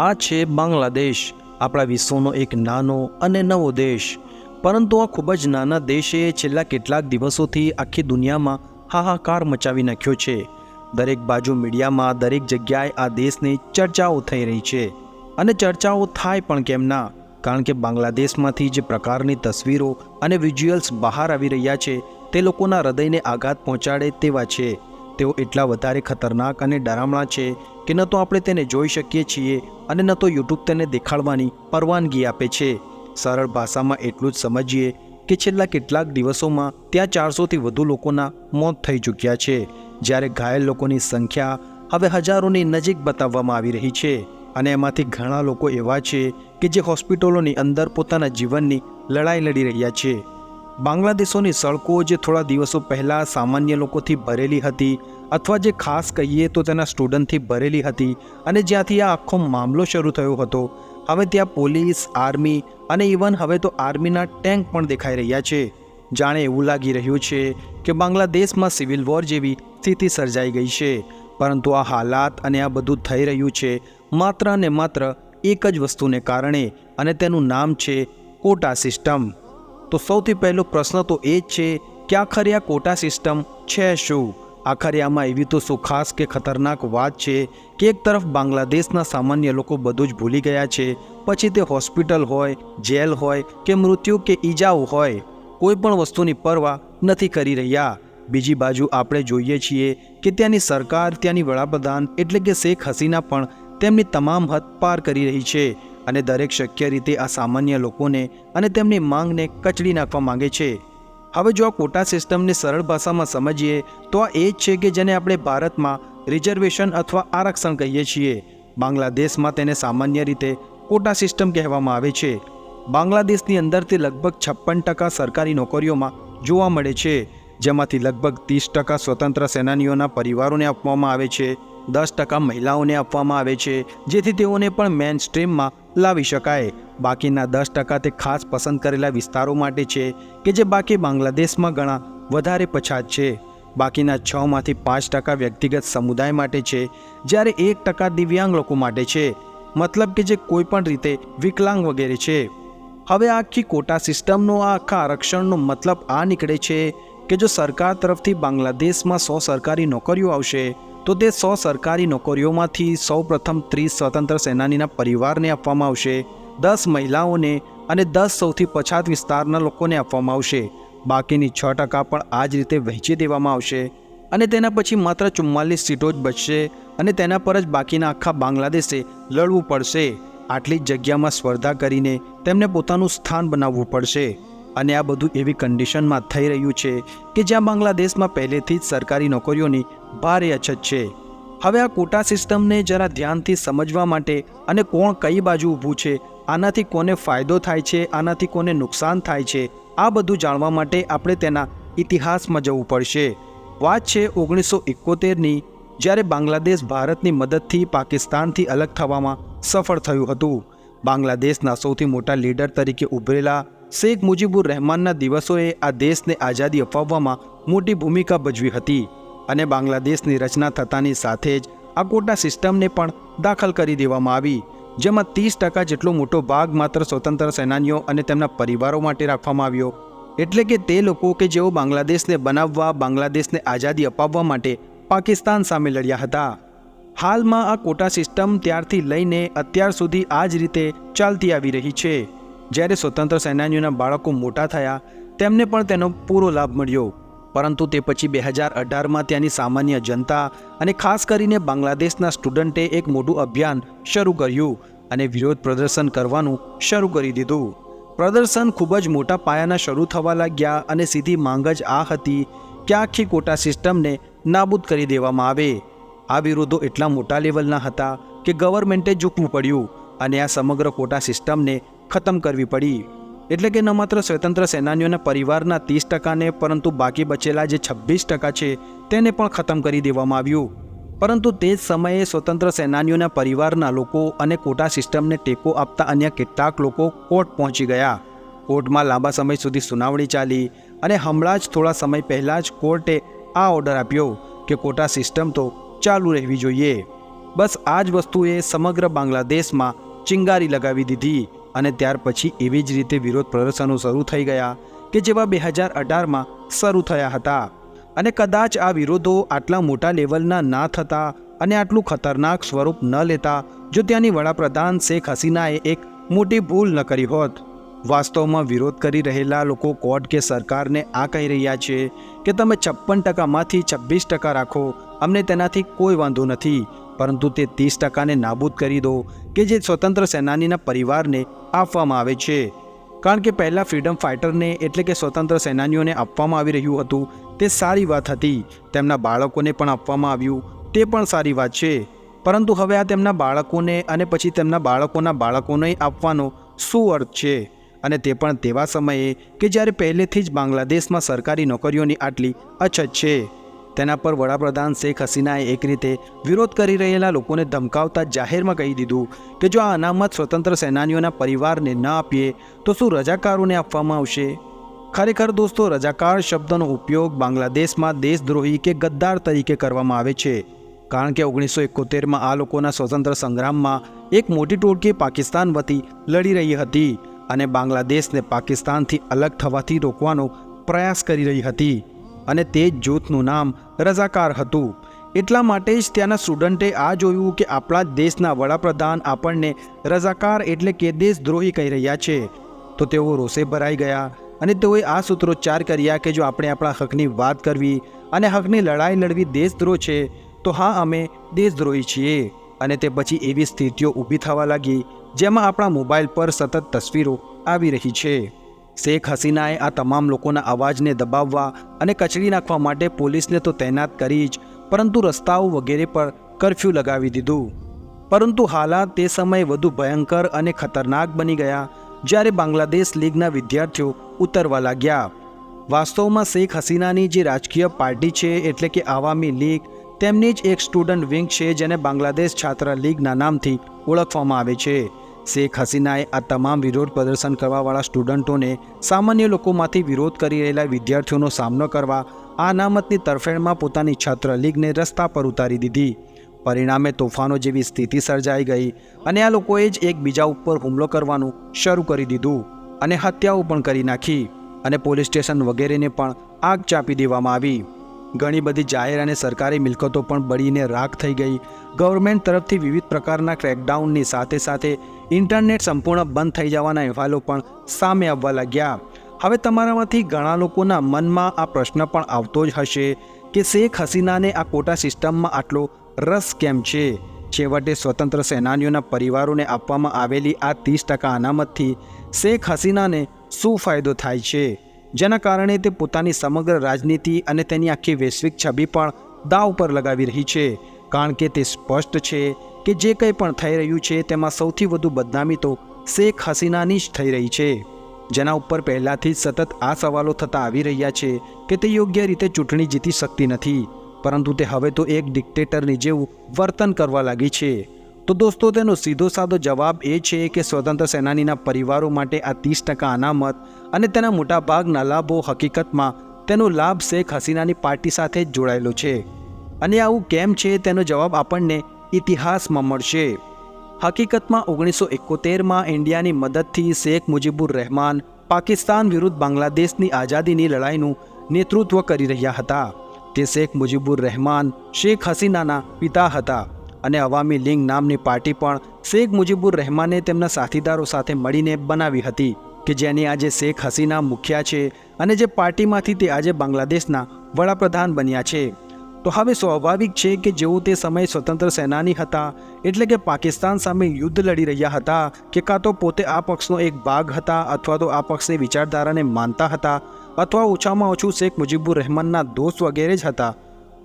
આ છે બાંગ્લાદેશ, આપણા વિશ્વનો એક નાનો અને નવો દેશ. પરંતુ આ ખૂબ જ નાના દેશે છેલ્લા કેટલાક દિવસોથી આખી દુનિયામાં હાહાકાર મચાવી નાખ્યો છે. દરેક બાજુ મીડિયામાં દરેક જગ્યાએ આ દેશની ચર્ચાઓ થઈ રહી છે. અને ચર્ચાઓ થાય પણ કેમ ના? કારણ કે બાંગ્લાદેશમાંથી જે પ્રકારની તસવીરો અને વિઝ્યુઅલ્સ બહાર આવી રહ્યા છે, તે લોકોના હૃદયને આઘાત પહોંચાડે તેવા છે. તેઓ એટલા વધારે ખતરનાક અને ડરામણા છે કે ન તો આપણે તેને જોઈ શકીએ છીએ અને ન તો યુટ્યુબ તેને દેખાડવાની પરવાનગી આપે છે. સરળ ભાષામાં એટલું જ સમજીએ કે છેલ્લા કેટલાક દિવસોમાં ત્યાં ચારસોથી વધુ લોકોના મોત થઈ ચૂક્યા છે. જ્યારે ઘાયલ લોકોની સંખ્યા હવે હજારોની નજીક બતાવવામાં આવી રહી છે અને એમાંથી ઘણા લોકો એવા છે કે જે હોસ્પિટલોની અંદર પોતાના જીવનની લડાઈ લડી રહ્યા છે. બાંગ્લાદેશોની સડકો જે થોડા દિવસો પહેલાં સામાન્ય લોકોથી ભરેલી હતી અથવા જે ખાસ કહીએ તો તેના સ્ટુડન્ટથી ભરેલી હતી અને જ્યાંથી આ આખો મામલો શરૂ થયો હતો, હવે ત્યાં પોલીસ, આર્મી અને ઇવન હવે તો આર્મીના ટેન્ક પણ દેખાઈ રહ્યા છે. જાણે એવું લાગી રહ્યું છે કે બાંગ્લાદેશમાં સિવિલ વોર જેવી સ્થિતિ સર્જાઈ ગઈ છે, પરંતુ આ હાલાત અને આ બધું થઈ રહ્યું છે માત્ર અને માત્ર એક જ વસ્તુને કારણે અને તેનું નામ છે કોટા સિસ્ટમ. તો સૌથી પહેલો પ્રશ્ન તો એ જ છે કે આખરે આ કોટા સિસ્ટમ છે શું? આખરે આમાં એવી તો શું ખાસ કે ખતરનાક વાત છે કે એક તરફ બાંગ્લાદેશના સામાન્ય લોકો બધું જ ભૂલી ગયા છે, પછી તે હોસ્પિટલ હોય, જેલ હોય કે મૃત્યુ કે ઈજાઓ હોય, કોઈ પણ વસ્તુની પરવા નથી કરી રહ્યા. બીજી બાજુ આપણે જોઈએ છીએ કે ત્યાંની સરકાર, ત્યાંની વડાપ્રધાન એટલે કે શેખ હસીના પણ તેમની તમામ હદ પાર કરી રહી છે. અને દરેક શક્ય રીતે આ સામાન્ય લોકોને અને તેમની માંગને કચડી નાખવા માંગે છે. હવે જો આ કોટા સિસ્ટમને સરળ ભાષામાં સમજીએ, તો આ એ જ છે કે જેને આપણે ભારતમાં રિઝર્વેશન અથવા આરક્ષણ કહીએ છીએ. બાંગ્લાદેશમાં તેને સામાન્ય રીતે કોટા સિસ્ટમ કહેવામાં આવે છે. બાંગ્લાદેશની અંદરથી લગભગ છપ્પન ટકા સરકારી નોકરીઓમાં જોવા મળે છે, જેમાંથી લગભગ ત્રીસ ટકા સ્વતંત્ર સેનાનીઓના પરિવારોને આપવામાં આવે છે, દસ ટકા મહિલાઓને આપવામાં આવે છે, જેથી તેઓને પણ મેન સ્ટ્રીમમાં લાવી શકાય. બાકીના દસ ટકા તે ખાસ પસંદ કરેલા વિસ્તારો માટે છે કે જે બાકી બાંગ્લાદેશમાં ઘણા વધારે પછાત છે. બાકીના છમાંથી પાંચ ટકા વ્યક્તિગત સમુદાય માટે છે, જ્યારે એક ટકા દિવ્યાંગ લોકો માટે છે. મતલબ કે જે કોઈ પણ રીતે વિકલાંગ વગેરે છે. હવે આખી કોટા સિસ્ટમનો આ આખા આરક્ષણનો મતલબ આ નીકળે છે કે જો સરકાર તરફથી બાંગ્લાદેશમાં સો સરકારી નોકરીઓ આવશે તો તે સો સરકારી નોકરીઓમાંથી સૌ પ્રથમ ત્રીસ સ્વતંત્ર સેનાનીના પરિવારને આપવામાં આવશે. દસ મહિલાઓને અને દસ સૌથી પછાત વિસ્તારના લોકોને આપવામાં આવશે. બાકીની છ ટકા પણ આ જ રીતે વહેંચી દેવામાં આવશે. અને તેના પછી માત્ર ચુમ્માલીસ સીટો જ બચશે અને તેના પર જ બાકીના આખા બાંગ્લાદેશે લડવું પડશે. આટલી જ જગ્યામાં સ્પર્ધા કરીને તેમને પોતાનું સ્થાન બનાવવું પડશે. અને આ બધું એવી કન્ડિશનમાં થઈ રહ્યું છે કે જ્યાં બાંગ્લાદેશમાં પહેલેથી જ સરકારી નોકરીઓની ભારે અછત છે. હવે આ કોટા સિસ્ટમને જરા ધ્યાનથી સમજવા માટે અને કોણ કઈ બાજુ ઊભું છે, આનાથી કોને ફાયદો થાય છે, આનાથી કોને નુકસાન થાય છે, આ બધું જાણવા માટે આપણે તેના ઇતિહાસમાં જવું પડશે. વાત છે ઓગણીસો એકોતેરની, જ્યારે બાંગ્લાદેશ ભારતની મદદથી પાકિસ્તાનથી અલગ થવામાં સફળ થયું હતું. બાંગ્લાદેશના સૌથી મોટા લીડર તરીકે ઉભરેલા શેખ મુજીબુર રહેમાનના દિવસોએ આ દેશને આઝાદી અપાવવામાં મોટી ભૂમિકા ભજવી હતી અને બાંગ્લાદેશની રચના થતાની સાથે જ આ કોટા સિસ્ટમને પણ દાખલ કરી દેવામાં આવી, જેમાં ત્રીસ ટકા જેટલો મોટો ભાગ માત્ર સ્વતંત્ર સેનાનીઓ અને તેમના પરિવારો માટે રાખવામાં આવ્યો. એટલે કે તે લોકો કે જેઓ બાંગ્લાદેશને બનાવવા, બાંગ્લાદેશને આઝાદી અપાવવા માટે પાકિસ્તાન સામે લડ્યા હતા. હાલમાં આ કોટા સિસ્ટમ ત્યારથી લઈને અત્યાર સુધી આ જ રીતે ચાલતી આવી રહી છે. જ્યારે સ્વતંત્ર સેનાનીઓના બાળકો મોટા થયા, તેમને પણ તેનો પૂરો લાભ મળ્યો. પરંતુ તે પછી બે હજાર અઢારમાં ત્યાંની સામાન્ય જનતા અને ખાસ કરીને બાંગ્લાદેશના સ્ટુડન્ટે એક મોટું અભિયાન શરૂ કર્યું અને વિરોધ પ્રદર્શન કરવાનું શરૂ કરી દીધું. પ્રદર્શન ખૂબ જ મોટા પાયાના શરૂ થવા લાગ્યા અને સીધી માંગ જ આ હતી કે આખી કોટા સિસ્ટમને નાબૂદ કરી દેવામાં આવે. આ વિરોધો એટલા મોટા લેવલના હતા કે ગવર્મેન્ટે ઝૂકવું પડ્યું અને આ સમગ્ર કોટા સિસ્ટમને ખતમ કરવી પડી. એટલે કે ન માત્ર સ્વતંત્ર સેનાનીઓના પરિવારના ત્રીસ ટકાને, પરંતુ બાકી બચેલા જે છવ્વીસ ટકા છે, તેને પણ ખતમ કરી દેવામાં આવ્યું. પરંતુ તે જ સમયે સ્વતંત્ર સેનાનીઓના પરિવારના લોકો અને કોટા સિસ્ટમને ટેકો આપતા અન્ય કેટલાક લોકો કોર્ટ પહોંચી ગયા. કોર્ટમાં લાંબા સમય સુધી સુનાવણી ચાલી અને હમણાં જ થોડા સમય પહેલાં જ કોર્ટે આ ઓર્ડર આપ્યો કે કોટા સિસ્ટમ તો ચાલુ રહેવી જોઈએ. બસ આ જ વસ્તુએ સમગ્ર બાંગ્લાદેશમાં ચિંગારી લગાવી દીધી અને ત્યાર પછી એવી જ રીતે વિરોધ પ્રદર્શનો શરૂ થઈ ગયા કે જેવા બે હજાર અઢારમાં શરૂ થયા હતા. અને કદાચ આ વિરોધો આટલા મોટા લેવલના ના થતા અને આટલું ખતરનાક સ્વરૂપ ન લેતા, જો ત્યાંની વડાપ્રધાન શેખ હસીનાએ એક મોટી ભૂલ ન કરી હોત. વાસ્તવમાં વિરોધ કરી રહેલા લોકો કોર્ટ કે સરકારને આ કહી રહ્યા છે કે તમે છપ્પન ટકામાંથી છવ્વીસ ટકા રાખો, અમને તેનાથી કોઈ વાંધો નથી. પરંતુ તે ત્રીસ ટકાને નાબૂદ કરી દો કે જે સ્વતંત્ર સેનાનીના પરિવારને આપવામાં આવે છે. કારણ કે પહેલાં ફ્રીડમ ફાઇટરને એટલે કે સ્વતંત્ર સેનાનીઓને આપવામાં આવી રહ્યું હતું, તે સારી વાત હતી. તેમના બાળકોને પણ આપવામાં આવ્યું, તે પણ સારી વાત છે. પરંતુ હવે આ તેમના બાળકોને અને પછી તેમના બાળકોના બાળકોને આપવાનો શું અર્થ છે? અને તે પણ તેવા સમયે કે જ્યારે પહેલેથી જ બાંગ્લાદેશમાં સરકારી નોકરીઓની આટલી અછત છે. તેના પર વડાપ્રધાન શેખ હસીનાએ એક રીતે વિરોધ કરી રહેલા લોકોને ધમકાવતા જાહેરમાં કહી દીધું કે જો આ અનામત સ્વતંત્ર સેનાનીઓના પરિવારને ન આપીએ, તો શું રજાકારોને આપવામાં આવશે? ખરેખર દોસ્તો, રજાકાર શબ્દનો ઉપયોગ બાંગ્લાદેશમાં દેશદ્રોહી કે ગદ્દાર તરીકે કરવામાં આવે છે. કારણ કે ઓગણીસો એકોતેરમાં આ લોકોના સ્વતંત્ર સંગ્રામમાં એક મોટી ટોળકી પાકિસ્તાન વતી લડી રહી હતી અને બાંગ્લાદેશને પાકિસ્તાનથી અલગ થવાથી રોકવાનો પ્રયાસ કરી રહી હતી. અને તે જ જૂથનું નામ રઝાકાર હતું. એટલા માટે જ ત્યાંના સ્ટુડન્ટે આ જોયું કે આપણા દેશના વડાપ્રધાન આપણને રઝાકાર એટલે કે દેશદ્રોહી કહી રહ્યા છે. તો તેઓ રોષે ભરાઈ ગયા અને તેઓએ આ સૂત્રોચ્ચાર કર્યા કે જો આપણે આપણા હકની વાત કરવી અને હકની લડાઈ લડવી દેશદ્રોહ છે, તો હા, અમે દેશદ્રોહી છીએ. અને તે પછી એવી સ્થિતિઓ ઊભી થવા લાગી, જેમાં આપણા મોબાઈલ પર સતત તસવીરો આવી રહી છે. શેખ હસીનાએ આ તમામ લોકોના અવાજને દબાવવા અને કચડી નાખવા માટે પોલીસને તો તૈનાત કરી જ, પરંતુ રસ્તાઓ વગેરે પર કરફ્યુ લગાવી દીધું. પરંતુ હાલાત તે સમયે વધુ ભયંકર અને ખતરનાક બની ગયા, જ્યારે બાંગ્લાદેશ લીગના વિદ્યાર્થીઓ ઉતરવા લાગ્યા. વાસ્તવમાં શેખ હસીનાની જે રાજકીય પાર્ટી છે એટલે કે આવામી લીગ, તેમની જ એક સ્ટુડન્ટ વિંગ છે જેને બાંગ્લાદેશ છાત્ર લીગના નામથી ઓળખવામાં આવે છે. શેખ હસીનાએ આ તમામ વિરોધ પ્રદર્શન કરવાવાળા સ્ટુડન્ટોને સામાન્ય લોકોમાંથી વિરોધ કરી રહેલા વિદ્યાર્થીઓનો સામનો કરવા આ અનામતની તરફેણમાં પોતાની છાત્ર લીગને રસ્તા પર ઉતારી દીધી. પરિણામે તોફાનો જેવી સ્થિતિ સર્જાઈ ગઈ અને આ લોકોએ જ એકબીજા ઉપર હુમલો કરવાનું શરૂ કરી દીધું અને હત્યાઓ પણ કરી નાખી અને પોલીસ સ્ટેશન વગેરેને પણ આગ ચાપી દેવામાં આવી. ઘણી બધી જાહેર અને સરકારી મિલકતો પણ બળીને રાખ થઈ ગઈ. ગવર્મેન્ટ તરફથી વિવિધ પ્રકારના ક્રેકડાઉનની સાથે સાથે ઇન્ટરનેટ સંપૂર્ણ બંધ થઈ જવાના અહેવાલો પણ સામે આવવા લાગ્યા. હવે તમારામાંથી ઘણા લોકોના મનમાં આ પ્રશ્ન પણ આવતો જ હશે કે શેખ હસીનાને આ કોટા સિસ્ટમમાં આટલો રસ કેમ છે? છેવટે સ્વતંત્ર સેનાનીઓના પરિવારોને આપવામાં આવેલી આ ત્રીસ ટકા અનામતથી શેખ હસીનાને શું ફાયદો થાય છે? જેના કારણે તે પોતાની સમગ્ર રાજનીતિ અને તેની આખી વૈશ્વિક છબી પણ દાવ પર લગાવી રહી છે. કારણ કે તે સ્પષ્ટ છે કે જે કંઈ પણ થઈ રહ્યું છે તેમાં સૌથી વધુ બદનામી તો શેખ હસીનાની જ થઈ રહી છે. જેના ઉપર પહેલાંથી જ સતત આ સવાલો થતા આવી રહ્યા છે કે તે યોગ્ય રીતે ચૂંટણી જીતી શકતી નથી. પરંતુ તે હવે તો એક ડિક્ટેટરની જેવું વર્તન કરવા લાગી છે. તો દોસ્તો, તેનો સીધો સાદો જવાબ એ છે કે સ્વતંત્ર સેનાનીના પરિવારો માટે આ ત્રીસ ટકા અનામત અને તેના મોટાભાગના લાભો હકીકતમાં તેનો લાભ શેખ હસીનાની પાર્ટી સાથે જોડાયેલો છે. અને આવું કેમ છે તેનો જવાબ આપણને ઇતિહાસમાં મળશે. હકીકતમાં ઓગણીસો એકોતેરમાં ઇન્ડિયાની મદદથી શેખ મુજીબુર રહેમાન પાકિસ્તાન વિરુદ્ધ બાંગ્લાદેશની આઝાદીની લડાઈનું નેતૃત્વ કરી રહ્યા હતા. તે શેખ મુજીબુર રહેમાન, શેખ હસીનાના પિતા હતા. અને અવામી લીગ નામની પાર્ટી પણ શેખ મુજીબુર રહેમાને તેમના સાથીદારો સાથે મળીને બનાવી હતી કે જેની આજે શેખ હસીના મુખ્યા છે અને જે પાર્ટીમાંથી તે આજે બાંગ્લાદેશના વડાપ્રધાન બન્યા છે. તો હવે સ્વાભાવિક છે કે જેઓ તે સમયે સ્વતંત્ર સેનાની હતા એટલે કે પાકિસ્તાન સામે યુદ્ધ લડી રહ્યા હતા કે કાં તો પોતે આ પક્ષનો એક ભાગ હતા અથવા તો આ પક્ષની વિચારધારાને માનતા હતા અથવા ઓછામાં ઓછું શેખ મુજીબુર રહેમાનના દોસ્ત વગેરે જ હતા.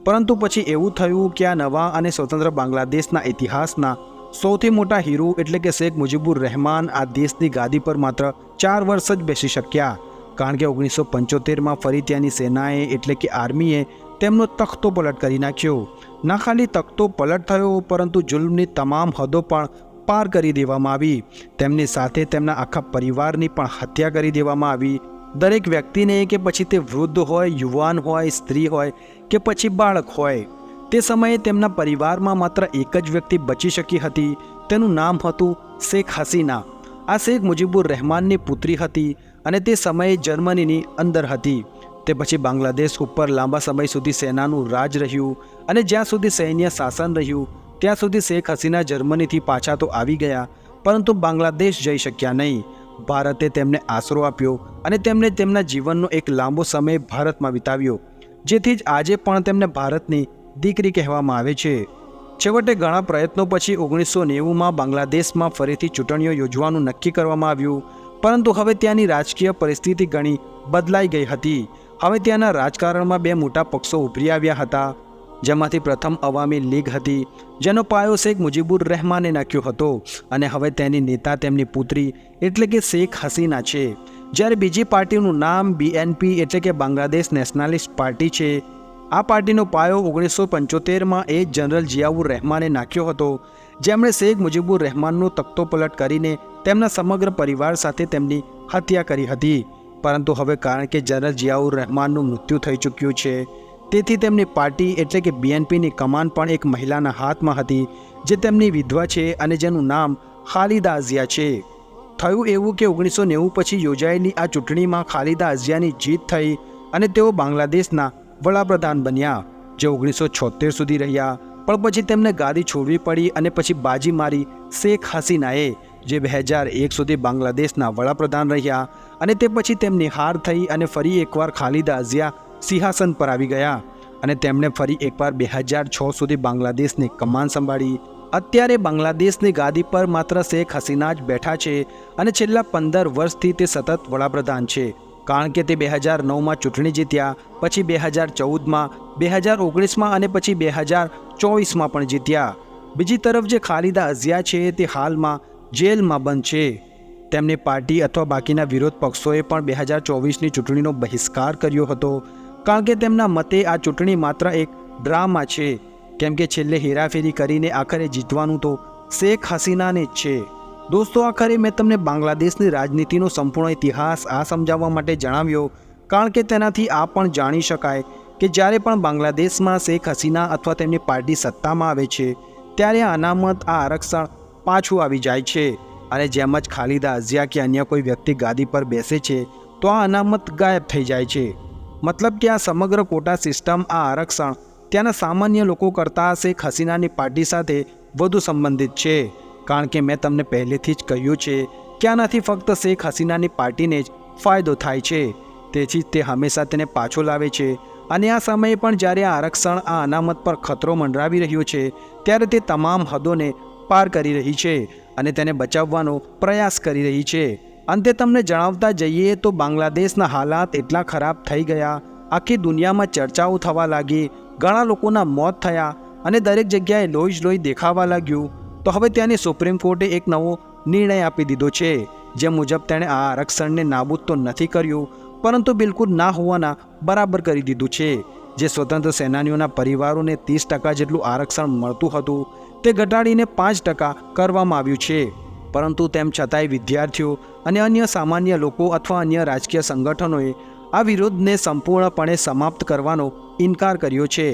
પરંતુ પછી એવું થયું કે આ નવા અને સ્વતંત્ર બાંગ્લાદેશના ઇતિહાસના સૌથી મોટા હીરો એટલે કે શેખ મુજીબુર રહેમાન આ દેશની ગાદી પર માત્ર ચાર વર્ષ જ બેસી શક્યા. કારણ કે ઓગણીસો પંચોતેરમાં ફરી ત્યાંની સેનાએ એટલે કે આર્મીએ તેમનો તખતો પલટ કરી નાખ્યો. ના ખાલી તખતો પલટ થયો, પરંતુ જુલ્મની તમામ હદો પણ પાર કરી દેવામાં આવી. તેમની સાથે તેમના આખા પરિવારની પણ હત્યા કરી દેવામાં આવી. દરેક વ્યક્તિને કે પછી તે વૃદ્ધ હોય, યુવાન હોય, સ્ત્રી હોય કે પછી બાળક હોય, તે સમયે તેમના પરિવારમાં માત્ર એક જ વ્યક્તિ બચી શકી હતી. તેનું નામ હતું શેખ હસીના. આ શેખ મુજીબુર રહેમાનની પુત્રી હતી અને તે સમયે જર્મનીની અંદર હતી. તે પછી બાંગ્લાદેશ ઉપર લાંબા સમય સુધી સેનાનું રાજ રહ્યું અને જ્યાં સુધી સૈન્ય શાસન રહ્યું, ત્યાં સુધી શેખ હસીના જર્મનીથી પાછા તો આવી ગયા, પરંતુ બાંગ્લાદેશ જઈ શક્યા નહીં. ભારતે તેમને આશરો આપ્યો અને તેમણે તેમના જીવનનો એક લાંબો સમય ભારતમાં વિતાવ્યો, જેથી જ આજે પણ તેમને ભારતની દીકરી કહેવામાં આવે છે. છેવટે ઘણા પ્રયત્નો પછી ઓગણીસો નેવુંમાં બાંગ્લાદેશમાં ફરીથી ચૂંટણીઓ યોજવાનું નક્કી કરવામાં આવ્યું, પરંતુ હવે ત્યાંની રાજકીય પરિસ્થિતિ ઘણી બદલાઈ ગઈ હતી. હવે ત્યાંના રાજકારણમાં બે મોટા પક્ષો ઉભરી આવ્યા હતા. જેમાંથી પ્રથમ અવામી લીગ હતી, જેનો પાયો શેખ મુજીબુર રહેમાને નાખ્યો હતો અને હવે તેની નેતા તેમની પુત્રી એટલે કે શેખ હસીના છે. જ્યારે બીજી પાર્ટીનું નામ બીએનપી એટલે કે બાંગ્લાદેશ નેશનાલિસ્ટ પાર્ટી છે, આ પાર્ટીનો પાયો ઓગણીસો પંચોતેરમાં એ જનરલ જિયાઉર રહેમાને નાખ્યો હતો, જેમણે શેખ મુજીબુર રહેમાનનો તખ્તો પલટ કરીને તેમના સમગ્ર પરિવાર સાથે તેમની હત્યા કરી હતી. પરંતુ હવે કારણ કે જનરલ જિયાઉર રહેમાનનું મૃત્યુ થઈ ચૂક્યું છે તેથી તેમની પાર્ટી એટલે કે બીએનપીની કમાન પણ એક મહિલાના હાથમાં હતી, જે તેમની વિધવા છે અને જેનું નામ ખાલિદા અઝિયા છે. થયું એવું કે ઓગણીસો નેવું પછી યોજાયેલી આ ચૂંટણીમાં ખાલિદા અઝિયાની જીત થઈ અને તેઓ બાંગ્લાદેશના વડાપ્રધાન બન્યા, જે ઓગણીસો છોતેર સુધી રહ્યા. પણ પછી તેમને ગાદી છોડવી પડી અને પછી બાજી મારી શેખ હસીનાએ, જે બે હજાર એક સુધી બાંગ્લાદેશના વડાપ્રધાન રહ્યા અને તે પછી તેમની હાર થઈ અને ફરી એકવાર ખાલિદા અઝિયા સિંહાસન પર આવી ગયા અને તેમણે ફરી એકવાર બે હજાર છ સુધી બાંગ્લાદેશની કમાન સંભાળી. અત્યારે બાંગ્લાદેશની ગાદી પર માત્ર શેખ હસીના જ બેઠા છે અને છેલ્લા પંદર વર્ષથી તે સતત વડાપ્રધાન છે. કારણ કે તે બે હજાર નવમાં ચૂંટણી જીત્યા, પછી બે હજાર ચૌદમાં, બે હજાર ઓગણીસમાં અને પછી બે હજાર ચોવીસમાં પણ જીત્યા. બીજી તરફ જે ખાલિદા અઝિયા છે તે હાલમાં જેલમાં બંધ છે. તેમની પાર્ટી અથવા બાકીના વિરોધ પક્ષોએ પણ બે હજાર ચોવીસની ચૂંટણીનો બહિષ્કાર કર્યો હતો. કારણ કે તેમના મતે આ ચૂંટણી માત્ર એક ડ્રામા છે. કેમ કે છેલ્લે હેરાફેરી કરીને આખરે જીતવાનું તો શેખ હસીનાને જ છે. દોસ્તો, આખરે મેં તમને બાંગ્લાદેશની રાજનીતિનો સંપૂર્ણ ઇતિહાસ આ સમજાવવા માટે જણાવ્યો. કારણ કે તેનાથી આ પણ જાણી શકાય કે જ્યારે પણ બાંગ્લાદેશમાં શેખ હસીના અથવા તેમની પાર્ટી સત્તામાં આવે છે, ત્યારે અનામત, આ આરક્ષણ પાછું આવી જાય છે. અને જેમ જ ખાલિદા અઝિયા કે અન્ય કોઈ વ્યક્તિ ગાદી પર બેસે છે, તો આ અનામત ગાયબ થઈ જાય છે. મતલબ કે આ સમગ્ર કોટા સિસ્ટમ, આ આરક્ષણ ત્યાંના સામાન્ય લોકો કરતાં શેખ હસીનાની પાર્ટી સાથે વધુ સંબંધિત છે. કારણ કે મેં તમને પહેલેથી જ કહ્યું છે કે આનાથી ફક્ત શેખ હસીનાની પાર્ટીને જ ફાયદો થાય છે. તેથી જ તે હંમેશા તેને પાછો લાવે છે અને આ સમયે પણ જ્યારે આ આરક્ષણ આ અનામત પર ખતરો મંડરાવી રહ્યો છે, ત્યારે તે તમામ હદોને પાર કરી રહી છે અને તેને બચાવવાનો પ્રયાસ કરી રહી છે. અંતે તમને જણાવતા જઈએ તો બાંગ્લાદેશના હાલાત એટલા ખરાબ થઈ ગયા. આખી દુનિયામાં ચર્ચાઓ થવા લાગી. ઘણા લોકોના મોત થયા અને દરેક જગ્યાએ લોહી જ લોહી દેખાવા લાગ્યું. તો હવે ત્યાંની સુપ્રીમ કોર્ટે એક નવો નિર્ણય આપી દીધો છે. જે મુજબ તેણે આ આરક્ષણને નાબૂદ તો નથી કર્યું, પરંતુ બિલકુલ ના હોવાના બરાબર કરી દીધું છે. જે સ્વતંત્ર સેનાનીઓના પરિવારોને ત્રીસ ટકા જેટલું આરક્ષણ મળતું હતું, તે ઘટાડીને પાંચ ટકા કરવામાં આવ્યું છે. પરંતુ તેમ છતાંય વિદ્યાર્થીઓ અને અન્ય સામાન્ય લોકો અથવા અન્ય રાજકીય સંગઠનોએ આ વિરોધને સંપૂર્ણપણે સમાપ્ત કરવાનો ઇનકાર કર્યો છે.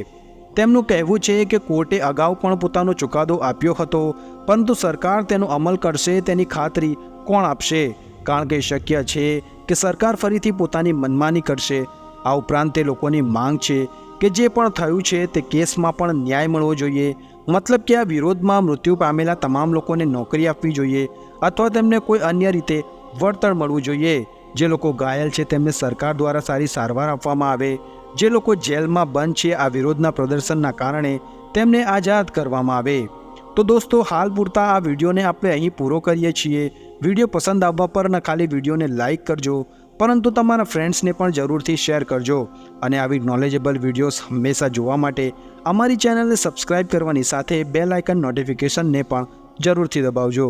તેમનું કહેવું છે કે કોર્ટે અગાઉ પણ પોતાનો ચુકાદો આપ્યો હતો, પરંતુ સરકાર તેનો અમલ કરશે તેની ખાતરી કોણ આપશે? કારણ કે શક્ય છે કે સરકાર ફરીથી પોતાની મનમાની કરશે. આ ઉપરાંત તે લોકોની માંગ છે કે જે પણ થયું છે તે કેસમાં પણ ન્યાય મળવો જોઈએ. મતલબ કે આ વિરોધમાં મૃત્યુ પામેલા તમામ લોકોને નોકરી આપવી જોઈએ અથવા તેમને કોઈ અન્ય રીતે વળતર મળવું જોઈએ. જે લોકો ઘાયલ છે તેમને સરકાર દ્વારા સારી સારવાર આપવામાં આવે. જે લોકો જેલમાં બંધ છે આ વિરોધના પ્રદર્શનના કારણે તેમને આઝાદ કરવામાં આવે. તો દોસ્તો, હાલ પૂરતા આ વિડીયોને આપણે અહીં પૂરો કરીએ છીએ. વીડિયો પસંદ આવવા પર ન ખાલી વિડીયોને લાઇક કરજો પરંતુ તમારા ફ્રેન્ડ્સને પણ જરૂરથી શેર કરજો અને આવી નોલેજેબલ વિડીયોઝ હંમેશા જોવા માટે અમારી ચેનલને સબસ્ક્રાઇબ કરવાની સાથે બેલ આઇકન નોટિફિકેશનને પણ જરૂરથી દબાવજો.